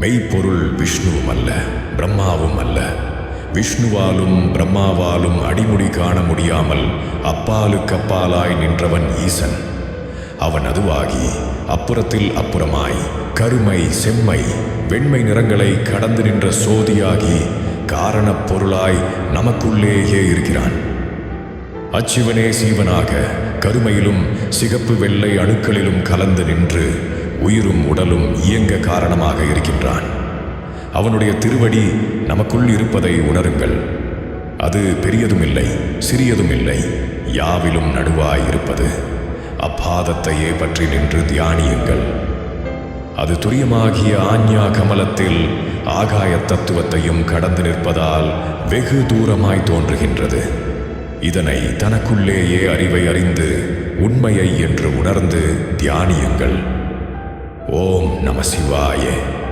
மெய்ப்பொருள் விஷ்ணுவும் அல்ல பிரம்மாவும் அல்ல விஷ்ணுவாலும் பிரம்மாவாலும் அடிமுடி காண முடியாமல் அப்பாலுக்கப்பாலாய் நின்றவன் ஈசன். அவன் அதுவாகி அப்புறத்தில் அப்புறமாய் கருமை செம்மை வெண்மை நிறங்களை கடந்து நின்ற சோதியாகி காரணப் பொருளாய் நமக்குள்ளேயே இருக்கிறான். அச்சிவனே சீவனாக கருமையிலும் சிகப்பு வெள்ளை அணுக்களிலும் கலந்து நின்று உயிரும் உடலும் இயங்க காரணமாக இருக்கின்றான். அவனுடைய திருவடி நமக்குள் இருப்பதை உணருங்கள். அது பெரியதும் இல்லை சிறியதும் இல்லை யாவிலும் நடுவாய் இருப்பது. அப்பாதத்தையே பற்றி நின்று தியானியுங்கள். அது துரியமாகிய ஆஞ்ஞா கமலத்தில் ஆகாய தத்துவத்தையும் கடந்து நிற்பதால் வெகு தூரமாய் தோன்றுகின்றது. இதனை தனக்குள்ளேயே அறிவை அறிந்து உண்மையை என்று உணர்ந்து தியானியுங்கள். ओम नमः शिवाय।